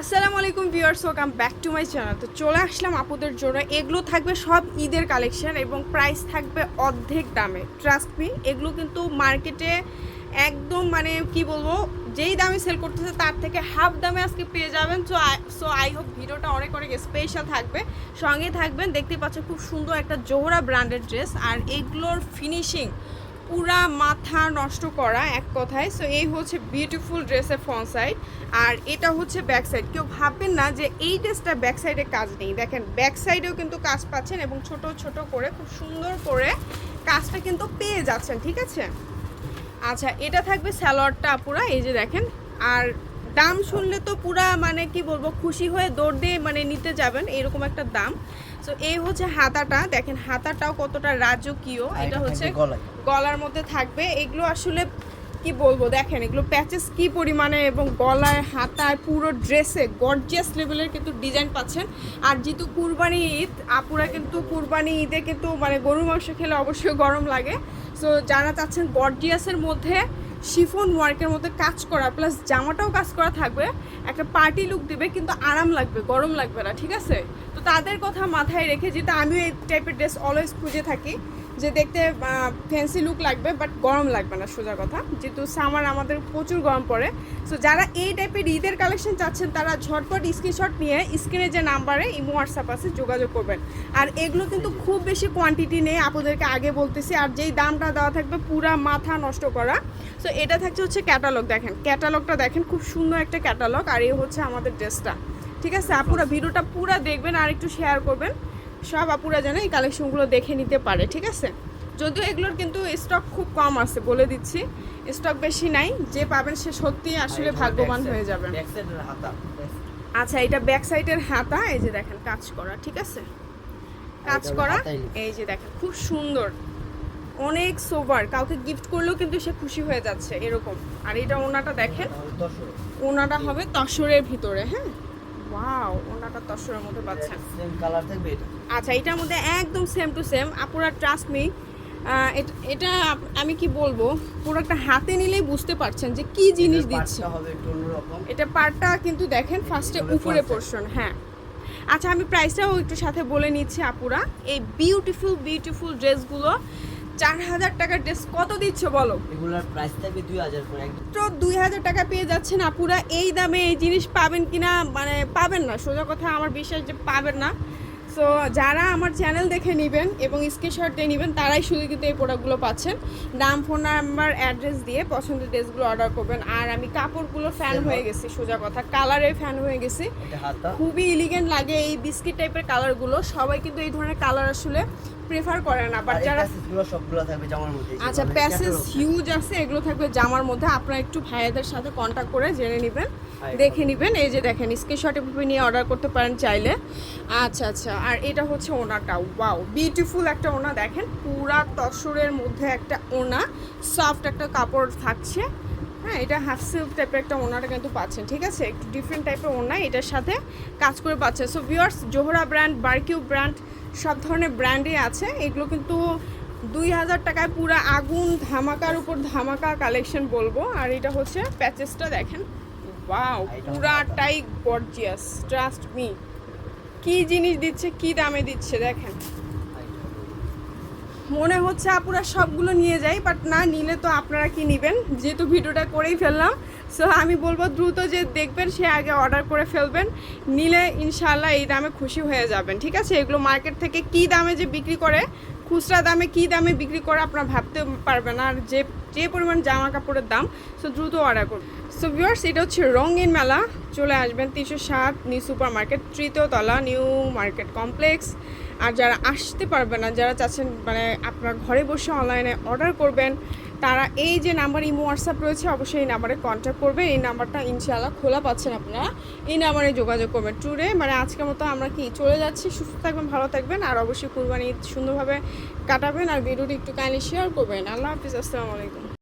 আসসালামু আলাইকুম viewers, welcome back to my channel. তো চলে আসলাম আপুদের জন্য। এগুলো থাকবে সব ঈদের কালেকশন এবং প্রাইস থাকবে অর্ধেক দামে। ট্রাস্ট মি এগুলো কিন্তু মার্কেটে একদম মানে কি বলব, যেই দামে সেল করতেছে তার থেকে হাফ দামে আজকে পেয়ে যাবেন। সো সো আই হোপ ভিডিওটা অনেক অনেক স্পেশাল থাকবে। সঙ্গে থাকবেন দেখতে পাচ্ছেন খুব সুন্দর একটা জোহরা ব্র্যান্ডেড ড্রেস আর এগুলোর ফিনিশিং পুরা মাথা নষ্ট করা এক কথায়। সো এই হচ্ছে বিউটিফুল ড্রেসের ফ্রন্ট সাইড আর এটা হচ্ছে ব্যাক সাইড কেউ ভাববেন না যে এই ড্রেসটা ব্যাক সাইডে কাজ নেই। দেখেন ব্যাক সাইডেও কিন্তু কাজ পাচ্ছেন এবং ছোট ছোট করে, খুব সুন্দর করে কাজটা কিন্তু পেয়ে যাচ্ছেন, ঠিক আছে? আচ্ছা এটা থাকবে স্যালোয়ারটা পুরা, এই যে দেখেন। আর দাম শুনলে তো পুরা মানে কি বলব খুশি হয়ে দৌড় দিয়ে মানে নিতে যাবেন এরকম একটা দাম। সো এই হচ্ছে হাতাটা। দেখেন হাতাটাও কতটা রাজকীয়। এটা হচ্ছে গলার মধ্যে থাকবে। এগুলো আসলে কি বলব দেখেন এগুলো প্যাচেস কি পরিমাণে এবং গলায় হাতায় পুরো ড্রেসে গর্জিয়াস লেভেলের কিন্তু ডিজাইন পাচ্ছেন। আর যেহেতু কুরবানি ঈদ আপুরা কিন্তু কুরবানি ঈদে কিন্তু মানে গরুর মাংস খেলে অবশ্যই গরম লাগে। সো যারা চাচ্ছেন গর্জিয়াসের মধ্যে শিফন ওয়ার্কের মধ্যে কাজ করা প্লাস জামাটাও কাজ করা থাকবে, একটা পার্টি লুক দেবে, কিন্তু আরাম লাগবে, গরম লাগবে না, ঠিক আছে? তো তাদের কথা মাথায় রেখে যেটা আমিও এই টাইপের ড্রেস অলওয়েজ খুঁজে থাকি যে দেখতে ফ্যান্সি লুক লাগবে বাট গরম লাগবে না সোজা কথা। যেহেতু সামার আমাদের প্রচুর গরম পড়ে। সো যারা এই টাইপের ঈদের কালেকশন চাচ্ছেন তারা ঝটপট স্ক্রিনশট নিয়ে স্ক্রিনে যে নাম্বারে ইমো হোয়াটসঅ্যাপ আছে যোগাযোগ করবেন। আর এগুলো কিন্তু খুব বেশি কোয়ান্টিটি নেই আপনাদেরকে আগে বলতেছি। আর যেই দামটা দেওয়া থাকবে পুরা মাথা নষ্ট করা। সো এটা থাকছে হচ্ছে ক্যাটালগ দেখেন। ক্যাটালগটা দেখেন খুব সুন্দর একটা ক্যাটালগ আর এই হচ্ছে আমাদের ড্রেসটা ঠিক আছে আপুরা ভিডিওটা পুরা দেখবেন আর একটু শেয়ার করবেন। সব আপুরা যেন এই কালেকশনগুলো দেখে নিতে পারে ঠিক আছে? যদিও এগুলোর কিন্তু স্টক খুব কম আছে বলে দিচ্ছি। স্টক বেশি নাই যে পাবেন সে সত্যি আসলে ভাগ্যবান হয়ে যাবে। আচ্ছা এটা ব্যাক সাইডের হাতা এই যে দেখেন কাজ করা ঠিক আছে? কাজ করা এই যে দেখেন খুব সুন্দর। অনেক সোবার কাউকে গিফট করলেও কিন্তু সে খুশি হয়ে যাচ্ছে এরকম। আর এটা ওনাটা দেখেন ওনাটা হবে তসরের ভিতরে হ্যাঁ? ওয়াও ওনাটা তসরের মধ্যে পাচ্ছেন সেম কালার থাকবে এটা। আচ্ছা এটার মধ্যে একদম সেম টু সেম আপুরা ট্রাস্ট মি এটা আমি কি বলব পুরো একটা হাতে নিলেই বুঝতে পারছেন যে কি জিনিস দিচ্ছে। এটা পার্টটা কিন্তু দেখেন ফার্স্টে উপরে পোর্শন হ্যাঁ। আচ্ছা আমি প্রাইসটাও একটু সাথে বলে নিচ্ছি আপুরা এই বিউটিফুল বিউটিফুল ড্রেসগুলো চার হাজার টাকার ড্রেস কত দিচ্ছ বলো? এগুলার প্রাইস থাকবে দুই হাজার করে মাত্র দুই হাজার টাকা পেয়ে যাচ্ছেন আপুরা এই দামে এই জিনিস পাবেন কিনা মানে পাবেন না সোজা কথা আমার বিশ্বাস যে পাবেন না। সো যারা আমার চ্যানেল দেখে নেবেন এবং স্ক্রিনশট দিয়ে নেবেন তারাই শুধু কিন্তু এই প্রোডাক্টগুলো পাচ্ছেন। নাম ফোন নাম্বার অ্যাড্রেস দিয়ে পছন্দের ড্রেসগুলো অর্ডার করবেন। আর আমি কাপড়গুলো ফ্যান হয়ে গেছি সোজা কথা কালারের ফ্যান হয়ে গেছি। খুবই ইলিগেন্ট লাগে এই বিস্কিট টাইপের কালারগুলো সবাই কিন্তু এই ধরনের কালার আসলে প্রেফার করে না বাট যারা সবগুলো থাকবে জামার মধ্যে আচ্ছা মানে প্যাসেজ হিউজ আছে এগুলো থাকবে জামার মধ্যে আপনারা একটু ভাইয়াদের সাথে কন্ট্যাক্ট করে জেনে নেবেন দেখে নেবেন এই যে দেখেন স্ক্রিনশট এভাবে নিয়ে অর্ডার করতে পারেন চাইলে। আচ্ছা আচ্ছা আর এটা হচ্ছে ওনাটা ওয়াও বিউটিফুল একটা ওনা দেখেন পুরা তসরের মধ্যে একটা ওনা সফট একটা কাপড় থাকছে। হ্যাঁ এটা হাফ সিল্ক টাইপের একটা ওনাটা কিন্তু পাচ্ছেন ঠিক আছে? একটু ডিফারেন্ট টাইপের ওনা এটার সাথে কাজ করে পাচ্ছেন। সো ভিউয়ার্স জোহরা ব্র্যান্ড বারকিউ ব্র্যান্ড সব ধরনের ব্র্যান্ডই আছে। এগুলো কিন্তু দুই হাজার টাকায় পুরা আগুন ধামাকার উপর ধামাকা কালেকশন বলব। আর এটা হচ্ছে প্যাচেসটা দেখেন। ওয়াও পুরাটাই গর্জিয়াস ট্রাস্ট মি কি জিনিস দিচ্ছে কি দামে দিচ্ছে দেখেন। মনে হচ্ছে আপুরা সবগুলো নিয়ে যাই বাট না নিলে তো আপনারা কি নেবেন? যেহেতু ভিডিওটা করেই ফেললাম সো আমি বলব দ্রুত যে দেখবেন, সে আগে অর্ডার করে ফেলবেন, নিলে ইনশাল্লাহ এই দামে খুশি হয়ে যাবেন, ঠিক আছে? এগুলো মার্কেট থেকে কি দামে যে বিক্রি করে, খুচরা দামে কি দামে বিক্রি করে আপনারা ভাবতে পারবেন। আর যে যে পরিমাণ জামা কাপড়ের দাম সো দ্রুত অর্ডার করুন। সো ভিউয়ার্স এটা হচ্ছে রঙিন মেলা। চলে আসবেন তিনশো সাত নিউ সুপার মার্কেট তৃতীয় তলা নিউ মার্কেট কমপ্লেক্স আর যারা আসতে পারবে না, যারা চাচ্ছেন মানে আপনার ঘরে বসে অনলাইনে অর্ডার করবেন, তারা এই যে নাম্বার ইমো হোয়াটসঅ্যাপ রয়েছে, অবশ্যই এই নাম্বারে কন্ট্যাক্ট করবে। এই নাম্বারটা ইনশাআল্লাহ খোলা পাচ্ছেন আপনারা। এই নাম্বারে যোগাযোগ করবেন ট্যুরে মানে আজকের মতো আমরা কি চলে যাচ্ছি? সুস্থ থাকবেন, ভালো থাকবেন, আর অবশ্যই কুরবানি সুন্দরভাবে কাটাবেন, আর ভিডিওটি একটু কাইন্ডলি শেয়ার করবেন। আল্লাহ হাফিজ, আসসালামু আলাইকুম।